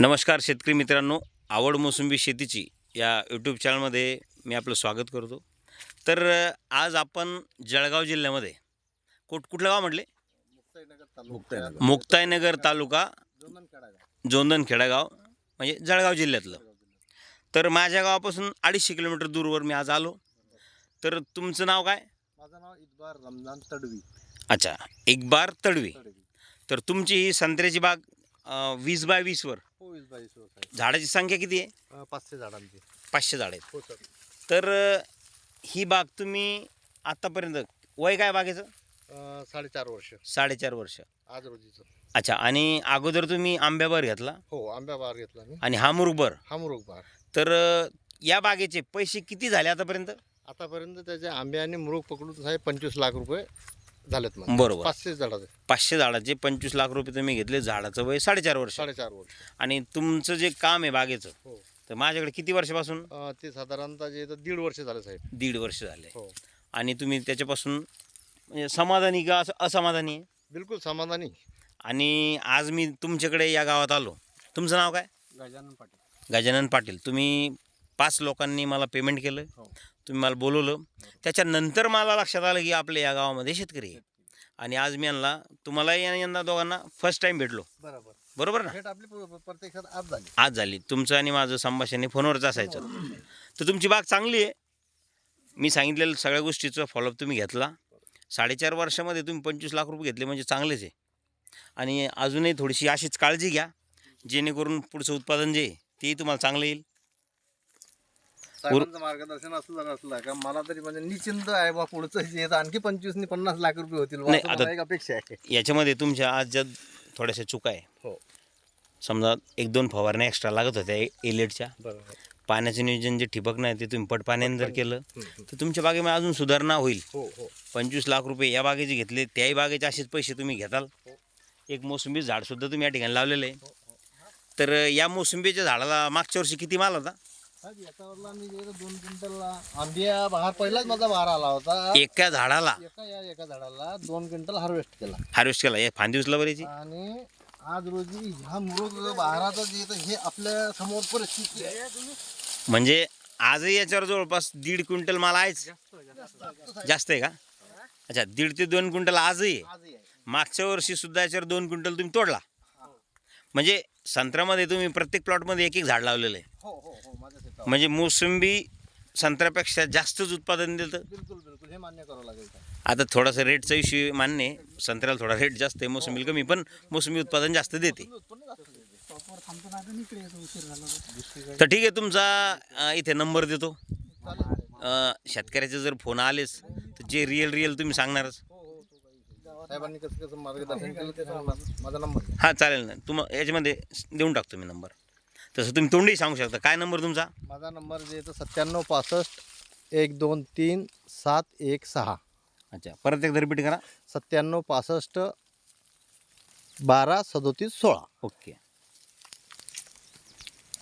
नमस्कार शेतकरी मित्रांनो आवड मोसंबी शेतीची या यूट्यूब चॅनलमध्ये मी आपलं स्वागत करतो. तर आज आपण जळगाव जिल्ह्यामध्ये कुठ कुठलं गाव म्हटले? मुक्ताईनगर तालुका जोंदन खेडागाव म्हणजे जळगाव जिल्ह्यातलं. तर माझ्या गावापासून अडीचशे किलोमीटर दूरवर मी आज आलो. तर तुमचं नाव काय? माझं नाव इकबार रमजान तडवी. अच्छा इकबार तडवी. तर तुमची ही संत्र्याची बाग वीस बाय वीसवर वीस बावीस वर्ष आहे झाडाची संख्या किती आहे? अं, पाचशे झाडांची पाचशे झाड आहेत. हो सर. तर अ, ही बाग तुम्ही आत्तापर्यंत वय काय बागेचं? अं, साडेचार वर्ष. साडेचार वर्ष. आज रोजीचं. अच्छा आणि अगोदर तुम्ही आंब्यावर घेतला? हो आंब्या बार घेतला मी. आणि हा मुरुगबर हा मुरुग बार. तर अ, या बागेचे पैसे किती झाले आतापर्यंत? आतापर्यंत त्याचे आंबे आणि मुरुग पकडून साहेब पंचवीस लाख रुपये झालेत मला बरोबर. पाचशे झाडाचे. पाचशे झाडाचे पंचवीस लाख रुपये तुम्ही घेतले झाडाचं वय साडेचार वर्ष. साडेचार वर्ष. आणि तुमचं जे काम आहे बागेचं हो. तर माझ्याकडे किती वर्षापासून? अं, ते साधारणतः जे इथं दीड वर्ष झाले साहेब. दीड वर्ष झाले. हो. आणि तुम्ही त्याच्यापासून म्हणजे समाधानी का असं असमाधानी आहे? बिलकुल समाधानी. आणि आज मी तुमच्याकडे या गावात आलो. तुमचं नाव काय? गजानन पाटील. गजानन पाटील. तुम्ही पाच लोकांनी मला पेमेंट केलं. हो. तुम्ही मला बोलवलं. त्याच्यानंतर मला लक्षात आलं की आपल्या या गावामध्ये शेतकरी आहे आणि आज मी यांना तुम्हालाही आणि यांना दोघांना फर्स्ट टाईम भेटलो. बरोबर. बरोबर ना? भेट आपली प- प्रत्यक्षात आज झाली. आज झाली. तुमचं आणि माझं संभाषण हे फोनवरच असायचं. तर तुमची बाग चांगली आहे. मी सांगितलेलं सगळ्या गोष्टीचा फॉलोअप तुम्ही घेतला. साडेचार वर्षामध्ये तुम्ही पंचवीस लाख रुपये घेतले म्हणजे चांगलेच आहे. आणि अजूनही थोडीशी अशीच काळजी घ्या. जेणेकरून पुढचं उत्पादन जे आहे, तेही तुम्हाला चांगलं येईल. साहेबांचं मार्गदर्शन असं असलं का मला तरी म्हणजे निश्चिंत आहे बा पुढचं जे आणखी पंचवीस नि पन्नास लाख रुपये होतील बा, नाही, असं आता- मला एक अपेक्षा आहे. याच्यामध्ये तुमच्या आज ज्या थोड्याशा चुका आहे. हो. समजा एक दोन फवारण्या एक्स्ट्रा लागत होत्या एलेटच्या. बरोबर. पाण्याचं नियोजन जे ठिबक नाही ते तुम्ही पट पाण्याने जर केलं. तर तुमच्या बागेमध्ये अजून सुधारणा होईल. हो हो. पंचवीस लाख रुपये या बागेचे घेतले त्याही बागेचे असेच पैसे तुम्ही घेताल. हो. एक मोसंबी झाडसुद्धा तुम्ही या ठिकाणी लावलेलं आहे. तर या मोसंबीच्या झाडाला मागच्या वर्षी किती माल होता? याच्यावरला मी दोन क्विंटल आंबिया बहार पहिलाच माझा बहार आला होता. एका झाडाला? एका या एका झाडाला दोन क्विंटल हार्वेस्ट केला. हार्वेस्ट केला. हे फांदी उचला बरीची? आणि आज रोजी ह्या मुरुग बहाराचं जे हे आपल्यासमोर परिस्थिती आहे. म्हणजे आजही याच्यावर जवळपास दीड क्विंटल माल आहेच? जास्त आहे का? अच्छा दीड ते दोन क्विंटल आजही आहे. आजही आहे. मागच्या वर्षी सुद्धा याच्यावर दोन क्विंटल तुम्ही तोडला. म्हणजे संत्र्यामध्ये तुम्ही प्रत्येक प्लॉटमध्ये एक एक झाड लावलेलं आहे. हो हो हो म्हणजे मोसंबी संत्र्यापेक्षा जास्तच उत्पादन देतं बिलकुल बिलकुल हे मान्य करावं लागेल साहेब. आता थोडासा रेटचा इश्यू मान्य आहे. संत्र्याला थोडा रेट जास्त आहे मोसंबीला कमी पण मोसंबी उत्पादन जास्त देते. उत्पन्न जास्त देते. तर ठीक आहे तुमचा अं, इथे नंबर देतो. अं, शेतकऱ्याचे जर फोन आलेच तर जे रिअल रिअल तुम्ही सांगणारच. साहेबांनी कसं कसं मार्गदर्शन केलं ते माझा नंबर. हां चालेल ना. तुम याच्यामध्ये देऊन टाकतो मी नंबर. तसं तुम्ही तोंडही सांगू शकता. काय नंबर तुमचा? माझा नंबर जे येतो सत्त्याण्णव पासष्ट एक दोन तीन सात एक सहा. अच्छा. परत एकदा रिपीट करा. सत्त्याण्णव पासष्ट बारा सदोतीस सोळा. ओके.